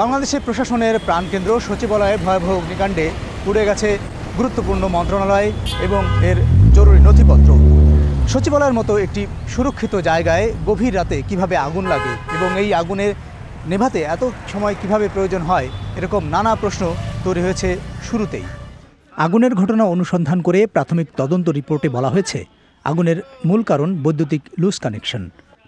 বাংলাদেশের প্রশাসনের প্রাণকেন্দ্র সচিবালয়ে ভয়াবহ অগ্নিকাণ্ডে পুড়ে গেছে গুরুত্বপূর্ণ মন্ত্রণালয় এবং এর জরুরি নথিপত্র। সচিবালয়ের মতো একটি সুরক্ষিত জায়গায় গভীর রাতে কীভাবে আগুন লাগে এবং এই আগুনের নেভাতে এত সময় কীভাবে প্রয়োজন হয়, এরকম নানা প্রশ্ন তৈরি হয়েছে শুরুতেই। আগুনের ঘটনা অনুসন্ধান করে প্রাথমিক তদন্ত রিপোর্টে বলা হয়েছে, আগুনের মূল কারণ বৈদ্যুতিক লুজ কানেকশন।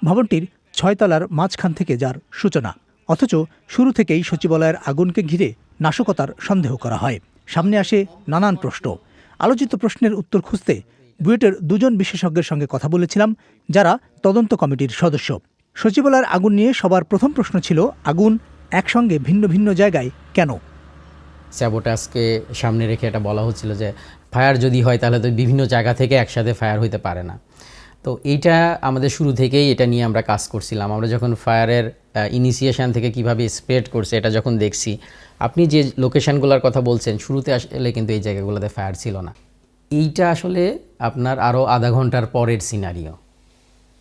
ভবনটির ছয়তলার মাঝখান থেকে যার সূচনা। অথচ শুরু থেকেই সচিবালয়ের আগুনকে ঘিরে নাশকতার সন্দেহ করা হয়। সামনে আসে নানান প্রশ্ন। আলোচিত প্রশ্নের উত্তর খুঁজতে বুয়েটের দুজন বিশেষজ্ঞের সঙ্গে কথা বলেছিলাম, যারা তদন্ত কমিটির সদস্য। সচিবালয়ের আগুন নিয়ে সবার প্রথম প্রশ্ন ছিল, আগুন একসঙ্গে ভিন্ন ভিন্ন জায়গায় কেন? স্যাবোটাসকে সামনে রেখে এটা বলা হচ্ছিল যে, ফায়ার যদি হয় তাহলে তো বিভিন্ন জায়গা থেকে একসাথে ফায়ার হইতে পারে না। তো এইটা আমাদের শুরু থেকেই এটা নিয়ে আমরা কাজ করছিলাম। আমরা যখন ফায়ারের ইনিশিয়েশন থেকে কীভাবে স্প্রেড করছে এটা যখন দেখছি, আপনি যে লোকেশনগুলোর কথা বলছেন, শুরুতে আসলে কিন্তু এই জায়গাগুলোতে ফায়ার ছিল না। এইটা আসলে আপনার আরও আধা ঘণ্টার পরের সিনারিও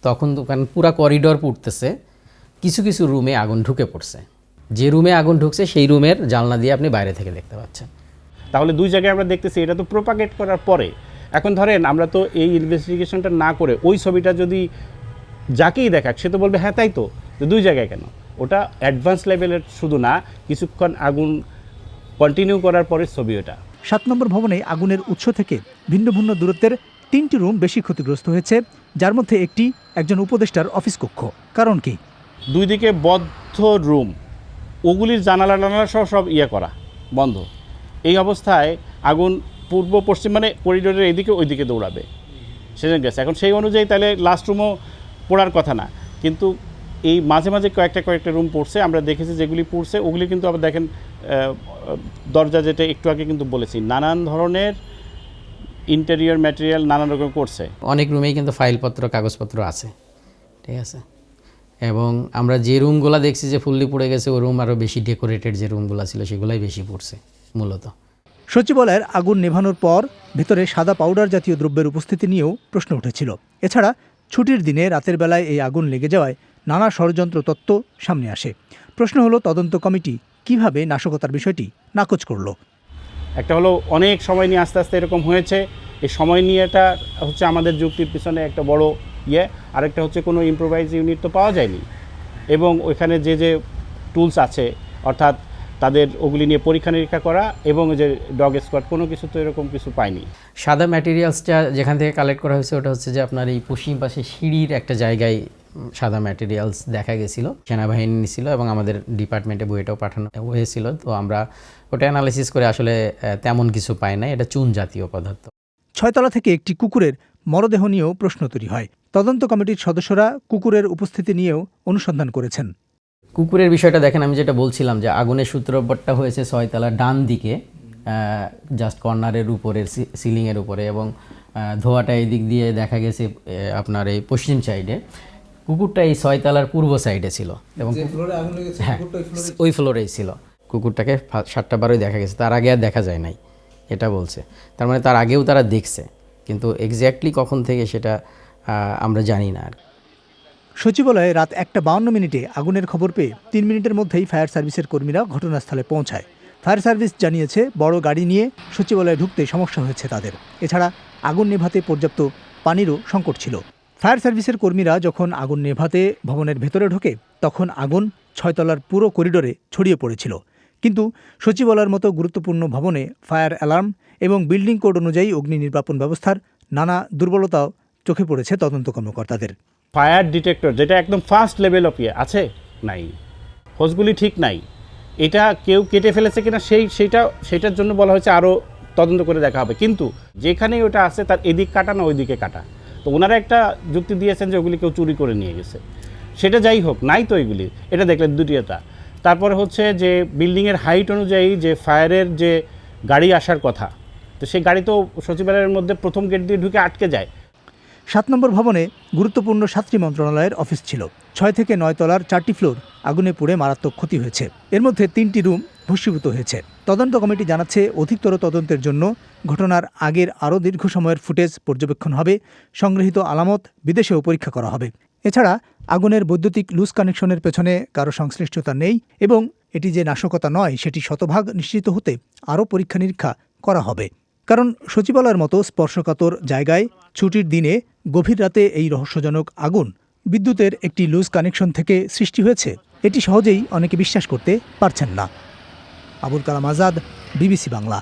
তখন দোকান পুরা করিডোর পুড়তেছে, কিছু কিছু রুমে আগুন ঢুকে পড়ছে। যে রুমে আগুন ঢুকছে, সেই রুমের জানলা দিয়ে আপনি বাইরে থেকে দেখতে পাচ্ছেন। তাহলে দুই জায়গায় আমরা দেখতেছি এটা তো প্রোপাগেট করার পরে এখন ধরেন আমরা তো এই ইনভেস্টিগেশনটা না করে ওই ছবিটা যদি যাকেই দেখাক সে তো বলবে হ্যাঁ তাই তো। দুই জায়গায় কেন? ওটা অ্যাডভান্স লেভেলের শুধু না কিছুক্ষণ আগুন কন্টিনিউ করার পরের ছবি ওটা। সাত নম্বর ভবনে আগুনের উৎস থেকে ভিন্ন ভিন্ন দূরত্বের তিনটি রুম বেশি ক্ষতিগ্রস্ত হয়েছে যার মধ্যে একটি একজন উপদেষ্টার অফিস কক্ষ। কারণ কি? দুই দিকে বদ্ধ রুম ওগুলির জানালা টানালা সহ সব ইয়ে করা বন্ধ। এই অবস্থায় আগুন পূর্ব পশ্চিম মানে করিডোরের এইদিকে ওইদিকে দৌড়াবে। সেজন্য গেছে। এখন সেই অনুযায়ী তাহলে লাস্ট রুমও পড়ার কথা না। কিন্তু এই মাঝে মাঝে কয়েকটা কয়েকটা রুম পড়ছে। আমরা দেখেছি যেগুলি পড়ছে, ওগুলি কিন্তু আবার দেখেন দরজা যেটা একটু আগে কিন্তু বলেছি, নানান ধরনের ইন্টেরিয়র ম্যাটেরিয়াল নানান রকম করছে। অনেক রুমেই কিন্তু ফাইলপত্র কাগজপত্র আছে। ঠিক আছে? এবং আমরা যে রুমগুলো দেখছি যে ফুললি পড়ে গেছে ও রুম আরও বেশি ডেকোরেটেড যে রুমগুলো ছিল, সেগুলাই বেশি পড়ছে, মূলত। সচিবালয়ের আগুন নেভানোর পর ভেতরে সাদা পাউডার জাতীয় দ্রব্যের উপস্থিতি নিয়েও প্রশ্ন উঠেছিল। এছাড়া ছুটির দিনে রাতের বেলায় এই আগুন লেগে যাওয়ায় নানা ষড়যন্ত্র তত্ত্ব সামনে আসে। প্রশ্ন হলো, তদন্ত কমিটি কীভাবে নাশকতার বিষয়টি নাকচ করল? একটা হলো, অনেক সময় নিয়ে আস্তে আস্তে এরকম হয়েছে। এই সময় নিয়েটা হচ্ছে আমাদের যুক্তির পিছনে একটা বড় ইয়ে। আরেকটা হচ্ছে, কোনো ইম্প্রোভাইজ ইউনিট তো পাওয়া যায়নি। এবং ওইখানে যে যে টুলস আছে, অর্থাৎ তাদের ওগুলি নিয়ে পরীক্ষা নিরীক্ষা করা এবং যে ডগ স্কোয়াড কোনো কিছু তো এরকম কিছু পাইনি সাদা ম্যাটেরিয়ালসটা যেখান থেকে কালেক্ট করা হয়েছে ওটা হচ্ছে যে আপনার এই পশ্চিম পাশে সিঁড়ির একটা জায়গায় সাদা ম্যাটেরিয়ালস দেখা গেছিল সেনাবাহিনী ছিল এবং আমাদের ডিপার্টমেন্টে বইটাও পাঠানো হয়েছিল। তো আমরা ওটা অ্যানালাইসিস করে আসলে তেমন কিছু পাই না এটা চুন জাতীয় পদার্থ। ছয়তলা থেকে একটি কুকুরের মরদেহ নিয়েও প্রশ্ন তৈরি হয়। তদন্ত কমিটির সদস্যরা কুকুরের উপস্থিতি নিয়েও অনুসন্ধান করেছেন। কুকুরের বিষয়টা দেখেন আমি যেটা বলছিলাম যে আগুনের সূত্রপাতটা হয়েছে ছয়তলা ডান দিকে জাস্ট কর্নারের উপরে সিলিংয়ের উপরে এবং ধোঁয়াটা এই দিক দিয়ে দেখা গেছে আপনার এই পশ্চিম সাইডে কুকুরটা এই ছয়তলার পূর্ব সাইডে ছিল এবং হ্যাঁ ওই ফ্লোরেই ছিল। কুকুরটাকে সাতটা বারোই দেখা গেছে তার আগে আর দেখা যায় নাই এটা বলছে। তার মানে তার আগেও তারা দেখছে কিন্তু এক্স্যাক্টলি কখন থেকে সেটা আমরা জানি না আর কি। সচিবালয়ে রাত একটা বাউন্ন মিনিটে আগুনের খবর পেয়ে তিন মিনিটের মধ্যেই ফায়ার সার্ভিসের কর্মীরা ঘটনাস্থলে পৌঁছায়। ফায়ার সার্ভিস জানিয়েছে, বড় গাড়ি নিয়ে সচিবালয়ে ঢুকতে সমস্যা হয়েছে তাদের। এছাড়া আগুন নেভাতে পর্যাপ্ত পানিরও সংকট ছিল। ফায়ার সার্ভিসের কর্মীরা যখন আগুন নেভাতে ভবনের ভেতরে ঢোকে, তখন আগুন ছয়তলার পুরো করিডোরে ছড়িয়ে পড়েছিল। কিন্তু সচিবালয়ের মতো গুরুত্বপূর্ণ ভবনে ফায়ার অ্যালার্ম এবং বিল্ডিং কোড অনুযায়ী অগ্নি নির্বাপন ব্যবস্থার নানা দুর্বলতাও চোখে পড়েছে তদন্ত কর্মকর্তাদের। ফায়ার ডিটেক্টর, যেটা একদম ফার্স্ট লেভেল অফ ইয়ে আছে? নাই। হোসগুলি ঠিক নাই। এটা কেউ কেটে ফেলেছে কিনা, সেই, সেইটা সেটার জন্য বলা হয়েছে আরও তদন্ত করে দেখা হবে। কিন্তু যেখানেই ওটা আছে, তার এদিক কাটা না ওইদিকে কাটা। তো ওনারা একটা যুক্তি দিয়েছেন যে ওগুলি কেউ চুরি করে নিয়ে গেছে। সেটা যাই হোক, নাই তো এগুলি। এটা দেখলেন দুটিটা তারপরে হচ্ছে যে বিল্ডিংয়ের হাইট অনুযায়ী যে ফায়ারের যে গাড়ি আসার কথা, তো সেই গাড়ি তো সচিবালয়ের মধ্যে প্রথম গেট দিয়ে ঢুকে আটকে যায়। সাত নম্বর ভবনে গুরুত্বপূর্ণ সাতটি মন্ত্রণালয়ের অফিস ছিল। ছয় থেকে নয় তলার চারটি ফ্লোর আগুনে পুড়ে মারাত্মক ক্ষতি হয়েছে। এর মধ্যে তিনটি রুম ভস্মীভূত হয়েছে। তদন্ত কমিটি জানাচ্ছে, অধিকতর তদন্তের জন্য ঘটনার আগের আরও দীর্ঘ সময়ের ফুটেজ পর্যবেক্ষণ হবে। সংগৃহীত আলামত বিদেশেও পরীক্ষা করা হবে। এছাড়া, আগুনের বৈদ্যুতিক লুজ কানেকশনের পেছনে কারও সংশ্লিষ্টতা নেই এবং এটি যে নাশকতা নয়, সেটি শতভাগ নিশ্চিত হতে আরও পরীক্ষা নিরীক্ষা করা হবে। কারণ সচিবালয়ের মতো স্পর্শকাতর জায়গায় ছুটির দিনে গভীর রাতে এই রহস্যজনক আগুন বিদ্যুতের একটি লুজ কানেকশন থেকে সৃষ্টি হয়েছে। এটি সহজেই অনেকে বিশ্বাস করতে পারছেন না। আবুল কালাম আজাদ, বিবিসি বাংলা।